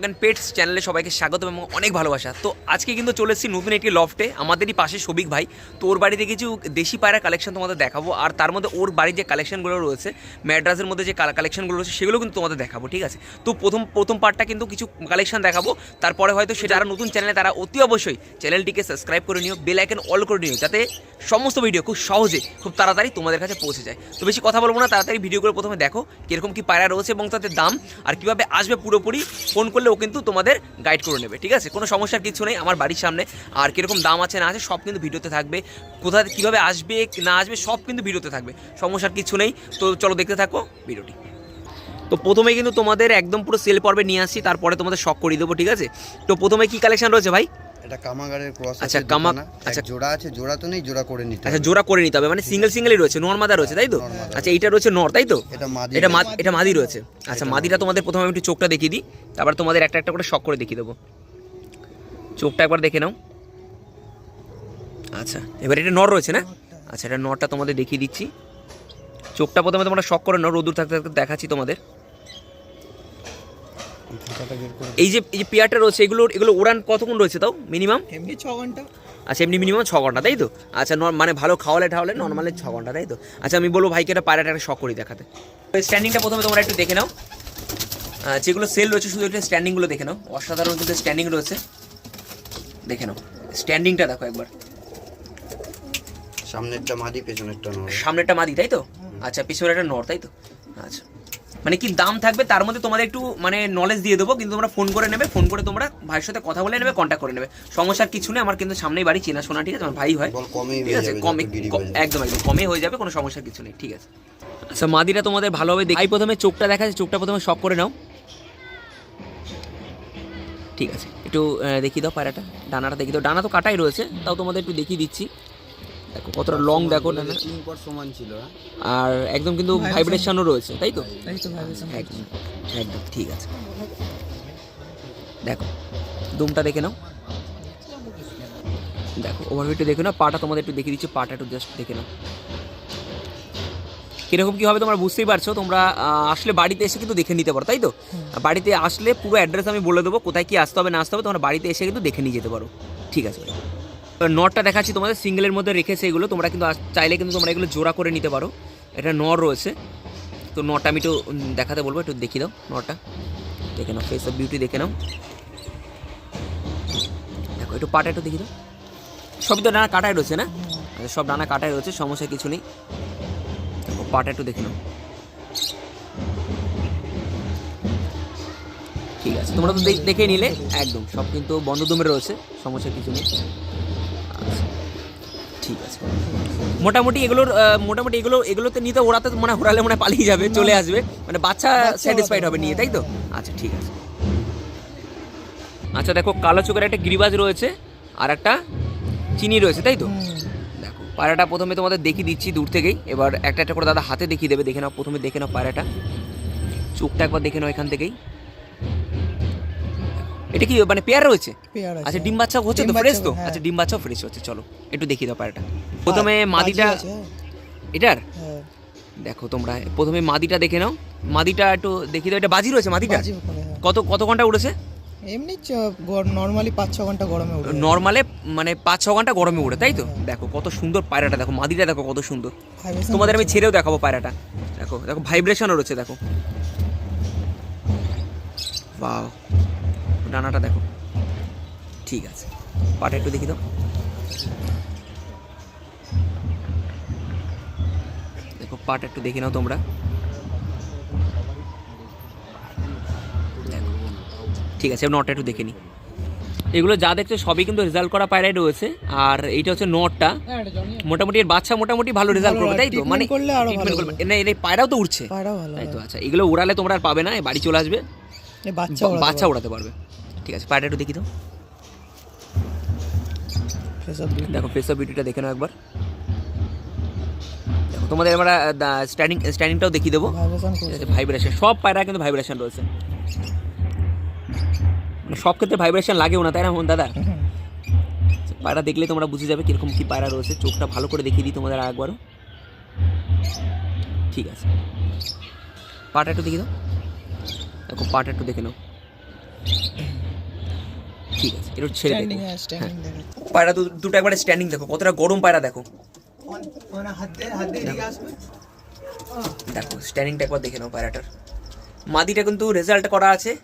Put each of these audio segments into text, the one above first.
Blog and pets চ্যানেলে সবাইকে স্বাগত এবং অনেক ভালোবাসা। তো আজকে কিন্তু চলে এসেছি নতুন একটি লফটে আমাদেরই পাশে সবিক ভাই। তো ওর বাড়িতে কিছু দেশি পায়রা কালেকশন তোমাদের দেখাবো, আর তার মধ্যে ওর বাড়ির যে কালেকশনগুলো রয়েছে ম্যাড্রাসের মধ্যে যে কালেকশনগুলো রয়েছে, সেগুলো কিন্তু তোমাদের দেখাবো, ঠিক আছে? তো প্রথম প্রথম পার্টটা কিন্তু কিছু কালেকশন দেখাবো, তারপরে হয়তো সেটা আরও নতুন চ্যানেলে তারা অতি অবশ্যই চ্যানেলটিকে সাবস্ক্রাইব করে নিও বেল আইকন অল করে নিও, যাতে সমস্ত ভিডিও খুব সহজে, খুব তাড়াতাড়ি তোমাদের কাছে পৌঁছে যায়। তো বেশি কথা বলব না, তাড়াতাড়ি ভিডিওগুলো প্রথমে দেখো, কীরকম কী পায়রা রয়েছে এবং তাদের দাম, আর কীভাবে আসবে পুরোপুরি ফোন করলে ও কিন্তু তোমাদের গাইড করে নেবে, ঠিক আছে? কোনো সমস্যার কিছু নেই, আমার বাড়ির সামনে। আর কীরকম দাম আছে, না আছে, সব কিন্তু ভিডিওতে থাকবে। কোথায়, কীভাবে আসবে, না আসবে, সব কিন্তু ভিডিওতে থাকবে, সমস্যার কিছু নেই। তো চলো দেখতে থাকো ভিডিওটি। তো প্রথমে কিন্তু তোমাদের একদম পুরো সেল পর্বে নিয়ে আসছি, তারপরে তোমাদের শখ করিয়ে দেবো, ঠিক আছে? তো প্রথমে কি কালেকশন রয়েছে ভাই? এটা কামাগারের ক্রস আচ্ছা, কামা- আচ্ছা। জোড়া আছে জোড়া তো নেই জোড়া করে নিতে আচ্ছা জোড়া করে নিতে হবে মানে সিঙ্গেল সিঙ্গেলই রয়েছে নর্মাদা রয়েছে তাই তো? আচ্ছা এইটা রয়েছে নর তাই তো? এটা মাদি এটা মা এটা মাদি রয়েছে। আচ্ছা মাদিটা তোমাদের প্রথমে আমি একটু চোখটা দেখিয়ে দিই তারপর তোমাদের একটা একটা করে শখ করে দেখিয়ে দেবো। চোখটা একবার দেখে নাও। আচ্ছা এবার এটা নর রয়েছে না? আচ্ছা এটা নরটা তোমাদের দেখিয়ে দিচ্ছি। চোখটা প্রথমে তোমরা শখ করে নাও রোদুর থাকতে থাকতে দেখাচ্ছি তোমাদের। এই যে এই যে পেয়ারটা রয়েছে এগুলো এগুলো উড়ান কতক্ষণ রয়েছে তাও? মিনিমাম এমনি ছ ঘণ্টা। আচ্ছা এমনি মিনিমাম ছ ঘণ্টা তাই তো? আচ্ছা মানে ভালো খাওয়ালে ঠাওয়ালে নর্মালি ছ ঘণ্টা তাই তো? আচ্ছা আমি বলব ভাইকে একটা পায়রাটা একটা শখ করি দেখাতে স্ট্যান্ডিংটা প্রথমে তোমরা একটু দেখে নাও। যেগুলো সেল রয়েছে শুধু একটু স্ট্যান্ডিংগুলো দেখে নাও। অসাধারণ কিন্তু স্ট্যান্ডিং রয়েছে। দেখে নাও। স্ট্যান্ডিংটা দেখো একবার। সামনেরটা মাদি পেছনেরটা নর। সামনেরটা মাদি তাই তো? আচ্ছা পিছনের একটা নর তাই তো? আচ্ছা। মানে কি দাম থাকবে তার মধ্যে তোমাদের একটু মানে নলেজ দিয়ে দেবো কিন্তু তোমরা ফোন করে নেবে ফোন করে তোমরা ভাইয়ের সাথে কথা বলে নেবে কন্ট্যাক্ট করে নেবে। সমস্যার কিছু নেই আমার কিন্তু সামনেই বাড়ি চেনাশোনা ঠিক আছে আমার ভাই হয়। ঠিক আছে কমে। একদম একদম কমে হয়ে যাবে কোনো সমস্যার কিছু নেই ঠিক আছে। আচ্ছা মাদিরা তোমাদের ভালোভাবে দেখাই প্রথমে চোখটা দেখা যাচ্ছে চোখটা প্রথমে শক করে নাও। ঠিক আছে একটু আহ, দেখিয়ে দাও পায়রাটা ডানাটা দেখিয়ে দাও। ডানা তো কাটাই রয়েছে তাও তোমাদের একটু দেখিয়ে দিচ্ছি। দেখো কতটা লং দেখো ডানা তিন পর সমান ছিল হ্যাঁ? আর একদম কিন্তু ভাইব্রেশনও রয়েছে তাই তো? তাই তো ভাইব্রেশন একদম একদম ঠিক আছে। দেখো দুমটা দেখে নাও। দেখো ওভারভিউটা দেখে নাও পাটা তোমাদের একটু দেখিয়ে দিচ্ছি পাটা একটু জাস্ট দেখে নাও। কীরকম কি হবে তোমরা বুঝতেই পারছ তোমরা আসলে বাড়িতে এসে কিন্তু দেখে নিতে পারো তাই তো? বাড়িতে আসলে পুরো অ্যাড্রেস আমি বলে দেবো কোথায় কি আসতে হবে না আসতে হবে তোমরা বাড়িতে এসে কিন্তু দেখে নিয়ে যেতে পারো। ঠিক আছে। নটটা দেখাচ্ছি তোমাদের, সিঙ্গেলের মধ্যে রেখেছে এগুলো তোমরা কিন্তু চাইলে কিন্তু তোমরা এগুলো জোড়া করে নিতে পারো। এটা নর রয়েছে। তো নটটা আমি একটু দেখাতে বলব, একটু দেখিয়ে দাও নটটা। দেখে নাও ফেস অফ বিউটি দেখে নাও। দেখো, একটু পাটা একটু দেখি দাও। সবই তো ডানা কাটাই রয়েছে না? আচ্ছা সব ডানা কাটাই রয়েছে, সমস্যা কিছু নেই। দেখো, পাটা একটু দেখে নাও। ঠিক আছে, তোমরা তো দেখ- নিলে, একদম, সব কিন্তু বন্ধ দমে রয়েছে, সমস্যা কিছু নেই। ঠিক আছে মোটামুটি এগুলোর মোটামুটি এগুলো এগুলোতে নিতে ওড়াতে মানে ওড়ালে মনে হয় পালিয়ে যাবে চলে আসবে। মানে বাচ্চা স্যাটিসফাইড হবে নিয়ে তাই তো? আচ্ছা ঠিক আছে। আচ্ছা দেখো কালো চোখের একটা গিরিবাজ রয়েছে আর একটা চিনি রয়েছে তাই তো? দেখো পায়রাটা প্রথমে তোমাদের দেখিয়ে দিচ্ছি দূর থেকেই। এবার একটা একটা করে দাদা হাতে দেখিয়ে দেবে দেখে নাও প্রথমে দেখে নাও পায়রাটা। চোখটা একবার দেখে নাও এখান থেকেই। এটা কি মানে পেয়ার রয়েছে? আচ্ছা ডিম বাচ্চা হচ্ছে তো ফ্রেশ তো? হ্যাঁ। আচ্ছা ডিম বাচ্চাও ফ্রেশ হচ্ছে চলো একটু দেখিয়ে দাও পায়রাটা প্রথমে মাদিটা এটার? হ্যাঁ। দেখো তোমরা প্রথমে মাদিটা দেখে নাও। মাদিটা একটু দেখি দাও এটা বাজি রয়েছে মাদিটা হ্যাঁ। কত কত ঘণ্টা উড়েছে? এমনি নর্মালি পাঁচ ছ ঘণ্টা গরমে উঠে নর্মালে মানে পাঁচ ছ ঘণ্টা গরমে উড়ে তাই তো? দেখো কত সুন্দর পায়রাটা দেখো মাদিটা দেখো কত সুন্দর। তোমাদের আমি ছেড়েও দেখাবো পায়রাটা। দেখো দেখো ভাইব্রেশনও রয়েছে দেখো। বাও ডানাটা দেখো। ঠিক আছে। পাটা একটু দেখি দাও দেখো পাটা একটু দেখে নাও তোমরা। ঠিক আছে নটটা একটু দেখে নি। এগুলো যা দেখছ সবই কিন্তু রেজাল্ট করা পায়রাই রয়েছে। আর এইটা হচ্ছে নটটা মোটামুটি এর বাচ্চা মোটামুটি ভালো রেজাল্ট করবে তাই তো? মানে এই পায়রাও তো উঠছে তাই তো আচ্ছা এগুলো উড়ালে তোমরা আর পাবে না বাড়ি চলে আসবে। বাচ্চা বাচ্চা উড়াতে পারবে। ঠিক আছে পায়রাটা একটু দেখি তো দেখো ফেস অফ বিউটিটা দেখে নাও একবার। দেখো তোমাদের আমরা স্ট্যান্ডিং স্ট্যান্ডিংটাও দেখিয়ে দেবো। ভাইব্রেশন সব পায়রা কিন্তু ভাইব্রেশন রয়েছে। মানে সব ক্ষেত্রে ভাইব্রেশন লাগেও না তাই না দাদা? পায়রা দেখলে তোমরা বুঝে যাবে কীরকম কী পায়রা রয়েছে। চোখটা ভালো করে দেখিয়ে দিই তোমাদের একবারও ঠিক আছে। পাটা একটু দেখি দাও। দেখো পাটা একটু দেখে নাও। ঠিক আছে একটু ছেড়ে দেখো। হ্যাঁ স্ট্যান্ডিং দেখো। পায়রা দু- দুটো একবারে স্ট্যান্ডিং দেখো কতটা গরম পায়রা দেখো। দেখো। স্ট্যান্ডিংটা একবার দেখে নাও পায়রাটার। মাদিটা কিন্তু রেজাল্ট করা আছে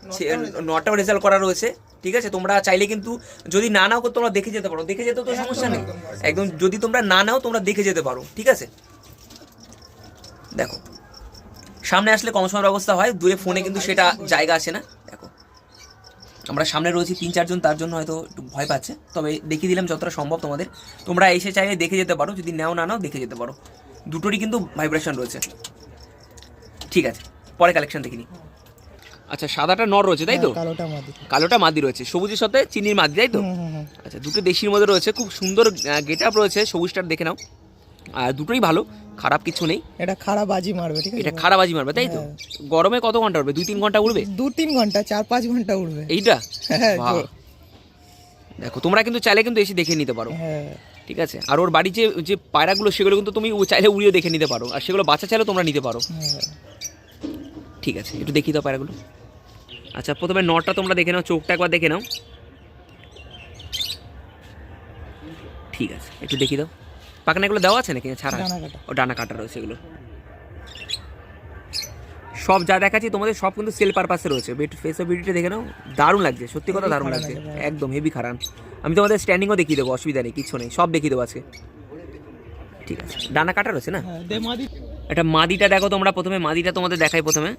নটাও রেজাল্ট করা রয়েছে ঠিক আছে? তোমরা চাইলে কিন্তু যদি না নাও তোমরা দেখে যেতে পারো। দেখে যেতে তো সমস্যা নেই। একদম যদি তোমরা না নাও তোমরা দেখে যেতে পারো ঠিক আছে? দেখো। সামনে আসলে কম সময়ের ব্যবস্থা হয় দূরে ফোনে কিন্তু সেটা জায়গা আসে না। দেখো। আমরা সামনে রয়েছি তিন চারজন তার জন্য হয়তো একটু ভয় পাচ্ছে। তবে দেখিয়ে দিলাম যতটা সম্ভব তোমাদের। তোমরা এসে চাইলে দেখে যেতে পারো যদি নাও না নাও দেখে যেতে পারো। দুটোরই কিন্তু ভাইব্রেশন রয়েছে। ঠিক আছে পরে কালেকশন দেখিনি আচ্ছা সাদাটা নর রয়েছে তাই তো? হ্যাঁ, কালোটা মাদি। কালোটা মাদি রয়েছে সবুজের সাথে চিনির মাদি তাই তো। আচ্ছা দুটো দেশির মধ্যে রয়েছে খুব সুন্দর গেট আপ রয়েছে সবুজটা দেখে নাও। দুটোই ভালো খারাপ কিছু নেই। এটা খারাপ বাজি মারবে ঠিক আছে? এটা খারাপ বাজি মারবে তাই তো? হ্যাঁ। গরমে কত ঘণ্টা উঠবে? দুই তিন ঘণ্টা উঠবে? দু তিন ঘণ্টা চার পাঁচ ঘণ্টা উঠবে। এইটা? হ্যাঁ। দেখো তোমরা কিন্তু চাইলে কিন্তু এসে দেখে নিতে পারো। হ্যাঁ। ঠিক আছে? আর ওর বাড়ি যে যে পায়রাগুলো সেগুলো কিন্তু তুমি চাইলে উড়িয়ে দেখে নিতে পারো। আর সেগুলো বাচ্চা চাইলেও তোমরা নিতে পারো। ঠিক আছে একটু দেখি দাও পায়রাগুলো। আচ্ছা প্রথমে নটটা তোমরা দেখে নাও চোখটা একবার দেখে নাও। ঠিক আছে একটু দেখি দাও। পাখনাগুলো দেওয়া আছে নাকি? ছাড়া। ও ডানা কাটা রয়েছে এগুলো। সব যা দেখাচ্ছি তোমাদের সব কিন্তু সেল পারপাসে রয়েছে। বেট ফেস অফ ভিডিওটা দেখে নাও। দারুণ লাগছে সত্যি কথা দারুণ লাগছে। একদম হেভি খারাপ। আমি তোমাদের স্ট্যান্ডিংও দেখিয়ে দেবো অসুবিধা নেই কিছু নেই সব দেখিয়ে দেবো আজকে। ঠিক আছে। ডানা কাটা রয়েছে না? হ্যাঁ এটা মাদিটা দেখো তোমরা প্রথমে মাদিটা তোমাদের দেখাই প্রথমে।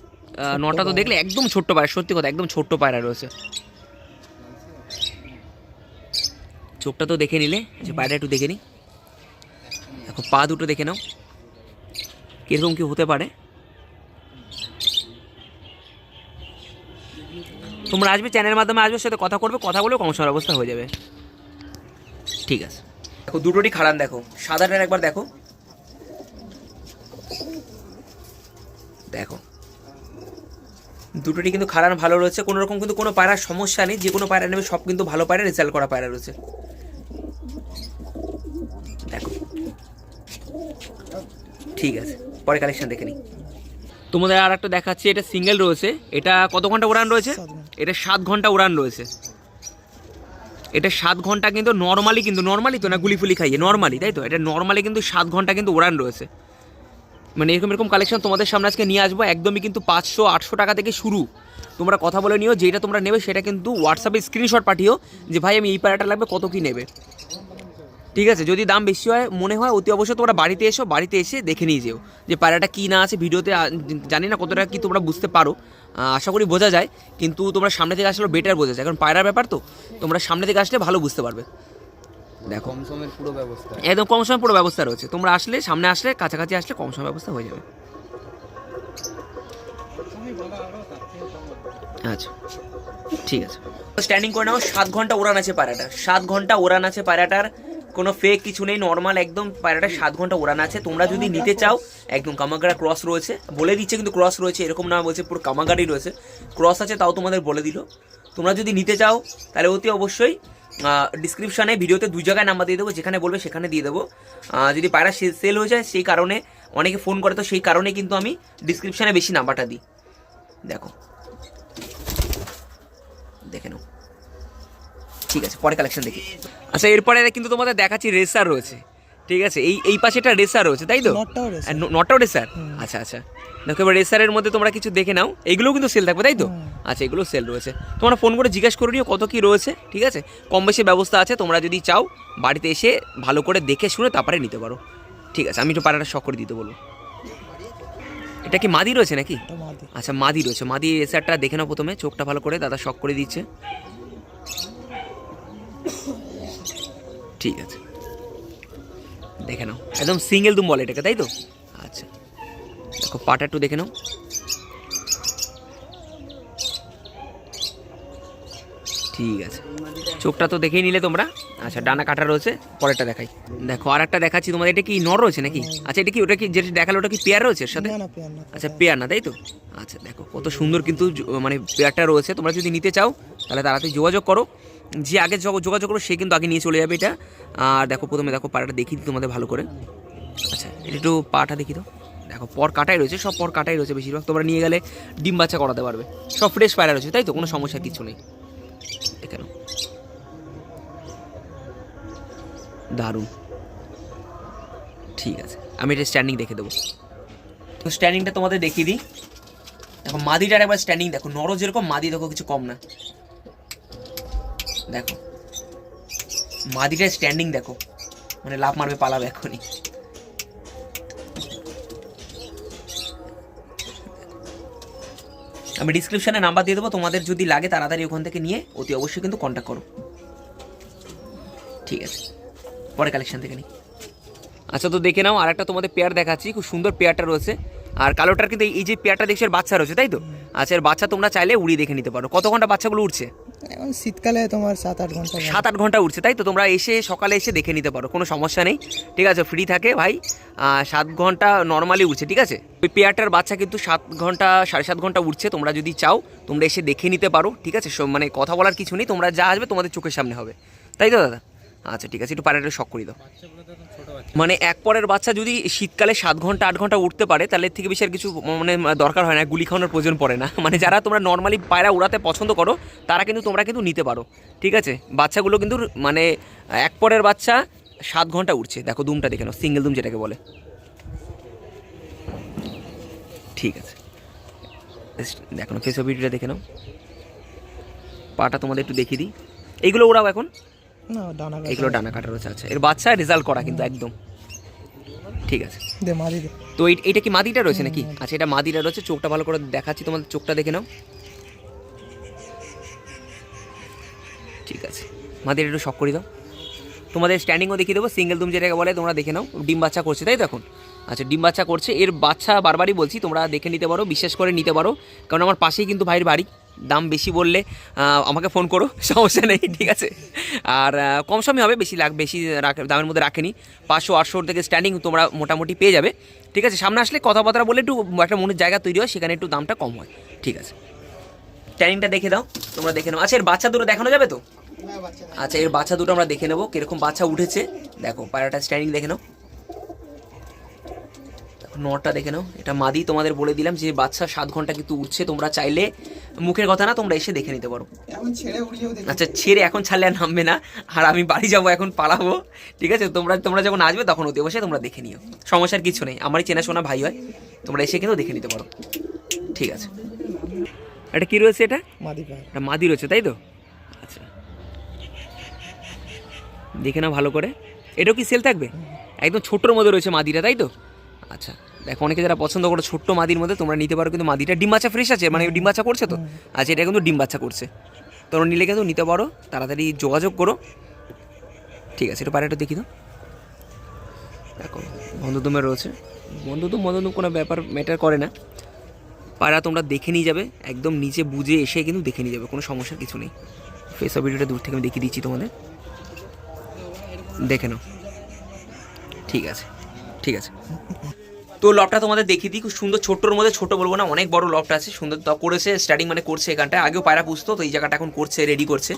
নটা তো দেখলে একদম ছোট্ট পায়রা সত্যি কথা একদম ছোট্ট পায়রা রয়েছে। চোখটা তো দেখে নিলে যে পায়রা একটু দেখে নি। দেখো, পা দুটো দেখে নাও। কীরকম কি হতে পারে? তোমরা আসবে চ্যানেলের মাধ্যমে আসবে সাথে কথা করবে, কথা বলে কম সময়ের অবস্থা হয়ে যাবে। ঠিক আছে। দেখো, দুটোরই খাড়ান দেখো। সাদাটার একবার দেখো। দেখো। দুটোটি কিন্তু খারান ভালো রয়েছে। কোনো রকম কিন্তু কোনো পায়রার সমস্যা নেই। যে কোনো পায়রা নেবে, সব কিন্তু ভালো পায়রা রেজাল্ট করা পায়রা রয়েছে। ঠিক আছে পরে কালেকশন দেখে নিই। তোমাদের আর একটা দেখাচ্ছি এটা সিঙ্গেল রয়েছে। এটা কত ঘণ্টা উড়ান রয়েছে? এটা সাত ঘণ্টা উড়ান রয়েছে। এটা সাত ঘণ্টা কিন্তু নর্মালি কিন্তু নর্মালি তো না গুলি ফুলি খাইয়ে? নর্মালি তাই তো? এটা নর্মালি কিন্তু সাত ঘণ্টা কিন্তু উড়ান রয়েছে। মানে এরকম এরকম কালেকশন তোমাদের সামনে আজকে নিয়ে আসব একদমই কিন্তু পাঁচশো আটশো টাকা থেকে শুরু। তোমরা কথা বলে নিও যেটা তোমরা নেবে সেটা কিন্তু হোয়াটসঅ্যাপে স্ক্রিনশট পাঠিও যে ভাই আমি এই পায়রাটা লাগবে কত কী নেবে? ঠিক আছে যদি দাম বেশি হয় মনে হয় অতি অবশ্যই তোমরা বাড়িতে এসো বাড়িতে এসে দেখে নিয়ে যেও যে পায়রাটা কী না আছে ভিডিওতে জানি না কতটা কি তোমরা বুঝতে পারো আশা করি বোঝা যায় কিন্তু তোমরা সামনে থেকে আসলে বেটার বোঝা যায় কারণ পায়রার ব্যাপার তো তোমরা সামনে থেকে আসলে ভালো বুঝতে পারবে। দেখো। কম সময়ের পুরো ব্যবস্থা। একদম কম সময় পুরো ব্যবস্থা রয়েছে তোমরা আসলে সামনে আসলে কাছাকাছি আসলে কম সময় ব্যবস্থা হয়ে যাবে। আচ্ছা ঠিক আছে। স্ট্যান্ডিং করে নাও সাত ঘণ্টা ওড়ান আছে পায়রাটা সাত ঘণ্টা ওড়ান আছে পায়রাটার কোনো ফেক কিছু নেই নর্মাল একদম পায়রাটা সাত ঘণ্টা ওড়ান আছে। তোমরা যদি নিতে চাও, একদম কামাগাড়া ক্রস রয়েছে। বলে দিচ্ছে কিন্তু ক্রস রয়েছে, এরকম না বলছে, পুরো কামাগাড়ি রয়েছে। ক্রস আছে, তাও তোমাদের বলে দিল। তোমরা যদি নিতে চাও, তাহলে অতি অবশ্যই ডিসক্রিপশানে ভিডিওতে দুই জায়গায় নাম্বার দিয়ে দেবো, যেখানে বলবে সেখানে দিয়ে দেবো। যদি পায়রা সেল হয়ে যায়, সেই কারণে, অনেকে ফোন করে, তো সেই কারণে কিন্তু আমি ডিসক্রিপশানে বেশি নাম্বারটা দিই। দেখো। দেখে নাও। ঠিক আছে পরে কালেকশন দেখি। আচ্ছা এরপরে কিন্তু তোমাদের দেখাচ্ছি রেসার রয়েছে। ঠিক আছে এই এই পাশে একটা রেসার রয়েছে তাই তো? নটটাও রেসার। আচ্ছা আচ্ছা। দেখো এবার রেসারের মধ্যে তোমরা কিছু দেখে নাও। এইগুলোও কিন্তু সেল থাকবে তাই তো? আচ্ছা এগুলো সেল রয়েছে। তোমরা ফোন করে জিজ্ঞেস করে নিও কত কী রয়েছে ঠিক আছে? কম বেশি ব্যবস্থা আছে তোমরা যদি চাও বাড়িতে এসে ভালো করে দেখে শুনে তারপরে নিতে পারো। ঠিক আছে আমি একটু পাড়াটা শখ করে দিতে বলব। এটা কি মাদি রয়েছে নাকি? আচ্ছা মাদি রয়েছে। মাদি রেসারটা দেখে নাও প্রথমে চোখটা ভালো করে দাদা শখ করে দিচ্ছে। ঠিক আছে। দেখে নাও। একদম সিঙ্গেল দুম বলে এটাকে তাই তো? আচ্ছা। দেখো পাটা একটু দেখে নাও। ঠিক আছে। চোখটা তো দেখেই নিলে তোমরা। আচ্ছা ডানা কাটা রয়েছে পরেরটা দেখাই। দেখো আর একটা দেখাচ্ছি তোমাদের। এটা কি নর রয়েছে নাকি? আচ্ছা এটা কি ওটা কি যেটা দেখাল ওটা কি পেয়ার রয়েছে এর সাথে? আচ্ছা পেয়ার না তাই তো? আচ্ছা দেখো কত সুন্দর কিন্তু মানে পেয়ারটা রয়েছে। তোমরা যদি নিতে চাও তাহলে তাড়াতাড়ি যোগাযোগ করো। যে আগে যোগ- যোগাযোগ করো, সে কিন্তু আগে নিয়ে চলে যাবে এটা। আর দেখো, প্রথমে দেখো পাড়াটা দেখিয়ে দিই তোমাদের ভালো করে। আচ্ছা এটা একটু পাটা দেখি তো দেখো, পর কাটাই রয়েছে, সব পর কাটাই রয়েছে বেশিরভাগ। তোমরা নিয়ে গেলে ডিম বাচ্চা করাতে পারবে। সব ফ্রেশ পায়রা রয়েছে, তাই তো? কোনো সমস্যা কিছু নেই। এখানে দারুণ। ঠিক আছে, আমি এটা স্ট্যান্ডিং দেখে দেবো। তো স্ট্যান্ডিংটা তোমাদের দেখিয়ে দিই। দেখো, মাদিটার একবার স্ট্যান্ডিং দেখো। নরো যেরকম মাদি দেখো, কিছু কম না। দেখো। মাদিটার স্ট্যান্ডিং দেখো। মানে লাভ মারবে, পালাবে এখনই। আমি ডিসক্রিপশনে নাম্বার দিয়ে দেবো, তোমাদের যদি লাগে তাড়াতাড়ি ওখান থেকে নিয়ে, অতি অবশ্যই কিন্তু কন্ট্যাক্ট করো। ঠিক আছে। পরে কালেকশান থেকে নিই আচ্ছা তো দেখে নাও আর একটা তোমাদের পেয়ার দেখাচ্ছি। খুব সুন্দর পেয়ারটা রয়েছে। আর কালোটার কিন্তু এই যে পেয়ারটা দেখছি বাচ্চা রয়েছে, তাই তো? আচ্ছা এর বাচ্চা তোমরা চাইলে উড়িয়ে দেখে নিতে পারো। কত ঘণ্টা বাচ্চাগুলো উঠছে এখন শীতকালে তোমার সাত আট ঘণ্টা সাত আট ঘণ্টা উঠছে, তাই তো? তোমরা এসে, সকালে এসে দেখে নিতে পারো, কোনো সমস্যা নেই। ঠিক আছে ফ্রি থাকে ভাই। সাত ঘণ্টা নর্মালি উঠছে, ঠিক আছে? ওই পেয়ারটার বাচ্চা কিন্তু সাত ঘণ্টা, সাড়ে সাত ঘণ্টা উঠছে, তোমরা যদি চাও, তোমরা এসে দেখে নিতে পারো, ঠিক আছে? মানে কথা বলার কিছু নেই, তোমরা যা আসবে তোমাদের চোখের সামনে হবে। তাই তো, দাদা? আচ্ছা ঠিক আছে একটু পায়রাটা শখ করে দাও। মানে এক পরের বাচ্চা যদি শীতকালে সাত ঘণ্টা আট ঘণ্টা উঠতে পারে তাহলে এর থেকে বেশি আর কিছু মানে দরকার হয় না গুলি খাওয়ানোর প্রয়োজন পড়ে না। মানে যারা তোমরা নর্মালি পায়রা উড়াতে পছন্দ করো তারা কিন্তু তোমরা কিন্তু নিতে পারো ঠিক আছে? বাচ্চাগুলো কিন্তু মানে এক পরের বাচ্চা সাত ঘণ্টা উঠছে দেখো দুমটা দেখে নাও সিঙ্গেল দুম যেটাকে বলে। ঠিক আছে। দেখো না ফেস ভিডিওটা দেখে নাও। পাটা তোমাদের একটু দেখিয়ে দিই। এইগুলো ওরাও এখন। না ডানা। এগুলো ডানা কাটা রয়েছে আচ্ছা। এর বাচ্চা রেজাল্ট করা কিন্তু একদম। ঠিক আছে। দে মারি দে। তো এইটা কি মাদিটা রয়েছে নাকি? আচ্ছা এটা মাদিটা রয়েছে চোখটা ভালো করে দেখাচ্ছি তোমাদের চোখটা দেখে নাও। ঠিক আছে। মাদিটা একটু শখ করে দাও। তোমাদের স্ট্যান্ডিংও দেখিয়ে দেবো সিঙ্গেল দুম যেটাকে বলে তোমরা দেখে নাও। ডিম বাচ্চা করছে তাই তো এখন আচ্ছা ডিম বাচ্চা করছে। এর বাচ্চা বারবারই বলছি তোমরা দেখে নিতে পারো বিশ্বাস করে নিতে পারো। কারণ আমার পাশেই কিন্তু ভাইয়ের বাড়ি। দাম বেশি বললে আমাকে ফোন করো সমস্যা নেই ঠিক আছে? আর কম সময় হবে বেশি লাখ বেশি রাখ- দামের মধ্যে রাখেনি। পাঁচশো আটশোর থেকে স্ট্যান্ডিং তোমরা মোটামুটি পেয়ে যাবে ঠিক আছে? সামনে আসলে কথাবার্তা বলে একটু একটা মনের জায়গা তৈরি হয় সেখানে একটু দামটা কম হয় ঠিক আছে? স্ট্যান্ডিংটা দেখে দাও তোমরা দেখে নাও। আচ্ছা এর বাচ্চা দুটো দেখানো যাবে তো? আচ্ছা এর বাচ্চা দুটো আমরা দেখে নেব কীরকম বাচ্চা উঠেছে। দেখো পায়রাটা স্ট্যান্ডিং দেখে নাও। নটা দেখে নাও। এটা মাদি তোমাদের বলে দিলাম যে বাচ্চা সাত ঘণ্টা কিন্তু উঠছে তোমরা চাইলে মুখের কথা না তোমরা এসে দেখে নিতে পারো। ছেড়ে আচ্ছা ছেড়ে এখন ছাড়লে আর নামবে না আর আমি বাড়ি যাব এখন পালাবো। ঠিক আছে তোমরা তোমরা যখন আসবে তখন অতি বসে তোমরা দেখে নিও। সমস্যার কিছু নেই আমারই চেনাশোনা ভাই হয় তোমরা এসে কিন্তু দেখে নিতে পারো। ঠিক আছে। এটা কি রয়েছে এটা? মাদি এটা মাদি রয়েছে তাই তো? আচ্ছা। দেখে নাও ভালো করে। এটাও কি সেল থাকবে? একদম ছোট্টোর মধ্যে রয়েছে মাদিটা তাই তো? আচ্ছা দেখো অনেকে যারা পছন্দ করো ছোট্ট মাদির মধ্যে তোমরা নিতে পারো কিন্তু মাদিটা ডিম বাচ্চা ফ্রেশ আছে মানে ডিম বাচ্চা করছে তো? আচ্ছা এটা কিন্তু ডিম বাচ্চা করছে। তোমরা নিলে কিন্তু নিতে পারো তাড়াতাড়ি যোগাযোগ করো। ঠিক আছে এটা পারে একটু দেখি তো দেখো বন্ধুদমে রয়েছে। বন্ধুদম বন্ধুদম কোনো ব্যাপার ম্যাটার করে না। পায়রা তোমরা দেখে নিয়ে যাবে একদম নিচে বুঝে এসে কিন্তু দেখে নিয়ে যাবে কোনো সমস্যার কিছু নেই। ফেস অফ ভিডিওটা দূর থেকে আমি দেখিয়ে দিচ্ছি তোমাদের। দেখে নাও। ঠিক আছে। ঠিক আছে। তো লবটা তোমাদের দেখিয়ে দিই, খুব সুন্দর ছোট্টর মধ্যে, ছোট বলব না, অনেক বড় লবটা আছে, সুন্দর করেছে স্টার্টিং মানে করছে এখানটায়। আগেও পায়রা পুষতো, তো এই জায়গাটা এখন করছে রেডি করছে।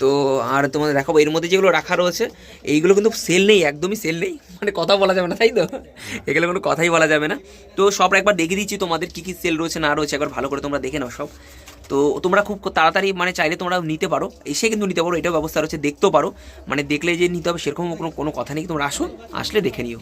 তো আর তোমাদের দেখাবো, এর মধ্যে যেগুলো রাখা রয়েছে, এইগুলো কিন্তু সেল নেই, একদমই সেল নেই। মানে কথা বলা যাবে না, তাই তো? এগুলো কোনো কথাই বলা যাবে না। তো সব একবার দেখিয়ে দিচ্ছি তোমাদের কী কী সেল রয়েছে, না রয়েছে, একবার ভালো করে তোমরা দেখে নাও সব। তো তোমরা খুব তাড়াতাড়ি মানে চাইলে তোমরা নিতে পারো। এসে কিন্তু নিতে পারো এটাও ব্যবস্থা রয়েছে দেখতেও পারো। মানে দেখলে যে নিতে হবে সেরকম কোনো কোনো কথা নেই তোমরা আসো আসলে দেখে নিও।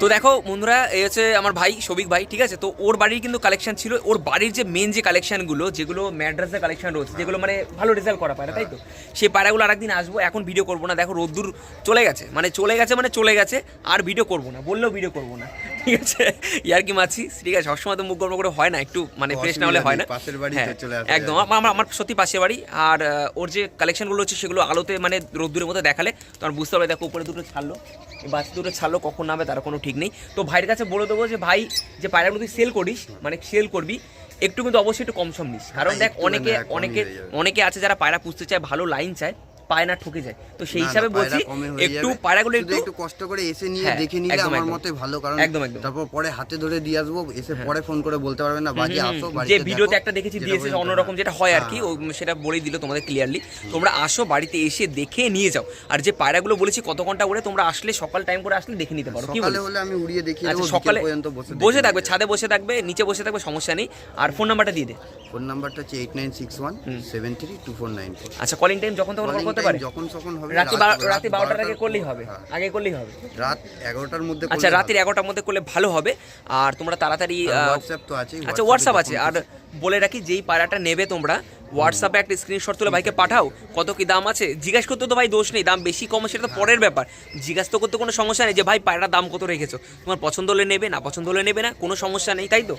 তো দেখো বন্ধুরা এই হচ্ছে আমার ভাই সবিক ভাই ঠিক আছে? তো ওর বাড়ির কিন্তু কালেকশন ছিল ওর বাড়ির যে মেন যে কালেকশনগুলো যেগুলো ম্যাড্রাসের কালেকশন রয়েছে যেগুলো মানে ভালো রেজাল্ট করা পায়রা তাই তো? সেই পায়রাগুলো আরেকদিন আসব এখন ভিডিও করব না। দেখো রোদ্দুর চলে গেছে মানে চলে গেছে মানে চলে গেছে আর ভিডিও করব না বললেও ভিডিও করব না ঠিক আছে? ইয়ার কি মাছি ঠিক আছে? সবসময় তো মুখ গর্ব করে হয় না একটু মানে ফ্রেশ না হলে হয় না। পাশের বাড়ি হ্যাঁ, চলে একদম। আমার আমার- সত্যি পাশে বাড়ি। আর ওর যে কালেকশনগুলো হচ্ছে সেগুলো আলোতে মানে রোদ্দুরের মধ্যে দেখালে তো তোমার বুঝতে পারবে দেখো উপরে দুটো ছাড়লো। এই বাচ্চা দুটো ছাড়লো কখন নামে তার কোনো ঠিক নেই। তো ভাইয়ের কাছে বলে দেবো যে ভাই যে পায়রাগুলো তুই সেল করিস মানে সেল করবি একটু কিন্তু অবশ্যই একটু কম সম নিস। কারণ দেখ অনেকে অনেকে অনেকে আছে যারা পায়রা পুষতে চায় ভালো লাইন চায়। পায় না ঠকে যায়। তো সেই হিসাবে বলছি একটু। পায়রাগুলো একটু একটু কষ্ট করে এসে নিয়ে হ্যাঁ, দেখে নিলে আমার মতে ভালো কারণ একদম, একদম। তারপর পরে হাতে ধরে দিয়ে আসব এসে পরে ফোন করে বলতে পারবে না বাজে আসো যে ভিডিওতে একটা দেখেছি দিয়েছে অন্যরকম যেটা হয় আর কি হ্যাঁ, ও সেটা বলেই দিল তোমাদের ক্লিয়ারলি তোমরা আসো বাড়িতে এসে দেখে নিয়ে যাও। আর যে পায়রাগুলো বলেছি কত ঘণ্টা উড়ে তোমরা আসলে সকাল টাইম করে আসলে দেখে নিতে পারো। কি বলিস? হলে আমি উড়িয়ে দেখি আচ্ছা সকালে পর্যন্ত বসে বসে থাকবে ছাদে বসে থাকবে নিচে বসে থাকবে সমস্যা নেই। আর ফোন নাম্বারটা দিয়ে দে। ফোন নাম্বারটা হচ্ছে eight nine six one seven three two four nine আচ্ছা কলিং টাইম যখন তখন call করতে পারে? যখন তখন হবে রাতে রাত- বারোটার আগে করলেই হবে। হ্যাঁ, আগে করলেই হবে। রাত এগারোটার মধ্যে আচ্ছা রাতের এগারোটার মধ্যে করলে ভালো হবে। আর তোমরা তাড়াতাড়ি হোয়াটসঅ্যাপ তো আছে আচ্ছা হোয়াটসঅ্যাপ আছে। আর বলে রাখি যেই পাড়াটা নেবে তোমরা হোয়াটসঅ্যাপে একটা স্ক্রিনশট তুলে ভাইকে পাঠাও কত কি দাম আছে? জিজ্ঞাসা করতে তো ভাই দোষ নেই দাম বেশি কম সেটা তো পরের ব্যাপার। জিজ্ঞাসা তো করতে কোনো সমস্যা নেই যে ভাই পায়রার দাম কত রেখেছো? তোমার পছন্দ হলে নেবে না পছন্দ হলে নেবে না কোনো সমস্যা নেই তাই তো?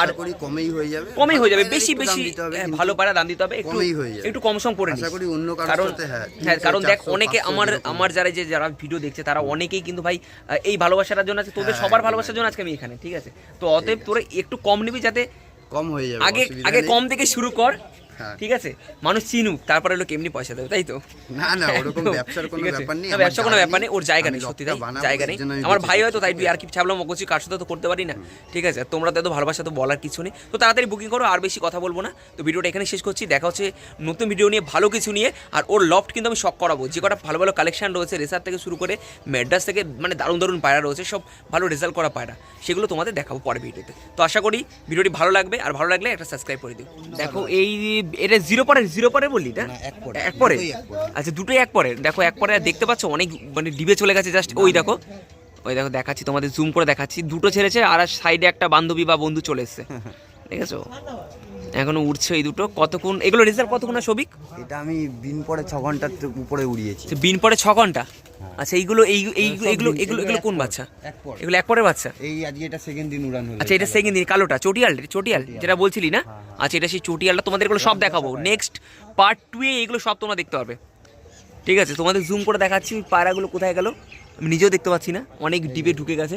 আর করি কমেই হয়ে যাবে। কমই হয়ে যাবে বেশি বেশি হবে, হ্যাঁ, ভালো পায়রা দাম দিতে হবে একটু হয়ে। একটু কম সম করে আশা করি অন্য কারণ হ্যাঁ, হ্যাঁ কারণ দেখ অনেকে আমার আমার যারা যে যারা ভিডিও দেখছে তারা অনেকেই কিন্তু ভাই এই ভালোবাসাটার জন্য আছে তোদের হ্যাঁ, সবার ভালোবাসার জন্য আজকে আমি এখানে ঠিক আছে? তো অতএব তোরা একটু কম নিবি যাতে কম হয়ে যাবে আগে আগে কম থেকে শুরু কর। হ্যাঁ। ঠিক আছে? মানুষ চিনুক তারপরে হলো কেমনি পয়সা দেবে তাই তো? না না ওরকম ব্যবসার কোনো ব্যাপার নেই আমার কোনো ব্যাপার নেই ওর জায়গা নেই সত্যি তাই জায়গা নেই। আমার ভাই। হয়তো তাই আর কি ছাবলাম করছি কার সাথে তো করতে পারি না। ঠিক আছে তোমরা তো এত ভালোবাসা তো বলার কিছু নেই। তো তাড়াতাড়ি বুকিং করো আর বেশি কথা বলব না। তো ভিডিওটা এখানে শেষ করছি দেখা হচ্ছে নতুন ভিডিও নিয়ে ভালো কিছু নিয়ে আর ওর লফট কিন্তু আমি শখ করাবো। যে কটা ভালো ভালো কালেকশন রয়েছে রেসার থেকে শুরু করে মেডাস থেকে মানে দারুণ দারুণ পায়রা রয়েছে সব ভালো রেজাল্ট করা পায়রা। সেগুলো তোমাদের দেখাবো পরে ভিডিওতে তো। আশা করি ভিডিওটি ভালো লাগবে আর ভালো লাগলে একটা সাবস্ক্রাইব করে দিও। দেখো এই এটা জিরো পরে জিরো পরে বললি না এক পরে। আচ্ছা দুটোই এক পরে দেখো এক পরে দেখতে পাচ্ছ অনেক মানে ডিবে চলে গেছে জাস্ট ওই দেখো। ওই দেখো দেখাচ্ছি তোমাদের জুম করে দেখাচ্ছি। দুটো ছেড়েছে আর সাইডে একটা বান্ধবী বা বন্ধু চলে এসছে। দেখেছ? এখনও উঠছে এই দুটো। কতক্ষণ এগুলো রেজাল্ট কতক্ষণ সবিক এটা আমি দিন পরে ছ ঘণ্টার উপরে উড়িয়েছি। আচ্ছা, বিন পরে ছ ঘণ্টা? আচ্ছা এইগুলো এই এই এগুলো এগুলো এগুলো কোন বাচ্চা? এগুলো এক পরের বাচ্চা? এই আজকে এটা সেকেন্ড দিন উড়ান হলো। আচ্ছা এটা সেকেন্ড দিন কালোটা চটিয়াল চটিয়াল যেটা বলছিলি না? আচ্ছা এটা সেই চটিয়ালটা তোমাদের এগুলো সব দেখাবো। নেক্সট পার্ট টু এ এগুলো সব তোমরা দেখতে পারবে। ঠিক আছে তোমাদের জুম করে দেখাচ্ছি পায়রাগুলো কোথায় গেল? আমি নিজেও দেখতে পাচ্ছি না অনেক ডিপে ঢুকে গেছে।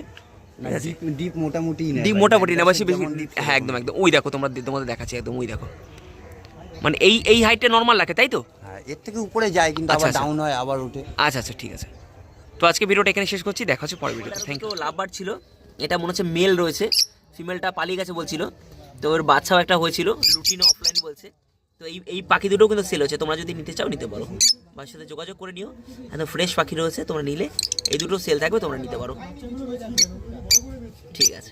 ডিপ ডিপ মোটামুটি ডিপ না বেশি বেশি হ্যাঁ একদম। একদম ওই দেখো তোমরা তোমাদের দেখাচ্ছি একদম ওই দেখো। মানে এই এই হাইটটা নর্মাল রাখে তাই তো? হ্যাঁ, এর থেকে উপরে যায় কিন্তু আচ্ছা, আবার আচ্ছা। ডাউন হয় আবার ওঠে আচ্ছা আচ্ছা ঠিক আছে। তো আজকে ভিডিওটা এখানে শেষ করছি দেখা হচ্ছে পরের ভিডিওতে। থ্যাংক ইউ লাভবার ছিল এটা মনে হচ্ছে মেল রয়েছে। ফিমেলটা পালিয়ে গেছে বলছিল তো ওর বাচ্চাও একটা হয়েছিল লুটিনো অফলাইন বলছে। তো এই এই পাখি দুটোও কিন্তু সেল হচ্ছে তোমরা যদি নিতে চাও নিতে পারো। বাবার সাথে যোগাযোগ করে নিও একদম ফ্রেশ পাখি রয়েছে তোমরা নিলে এই দুটো সেল থাকবে তোমরা নিতে পারো। ঠিক আছে।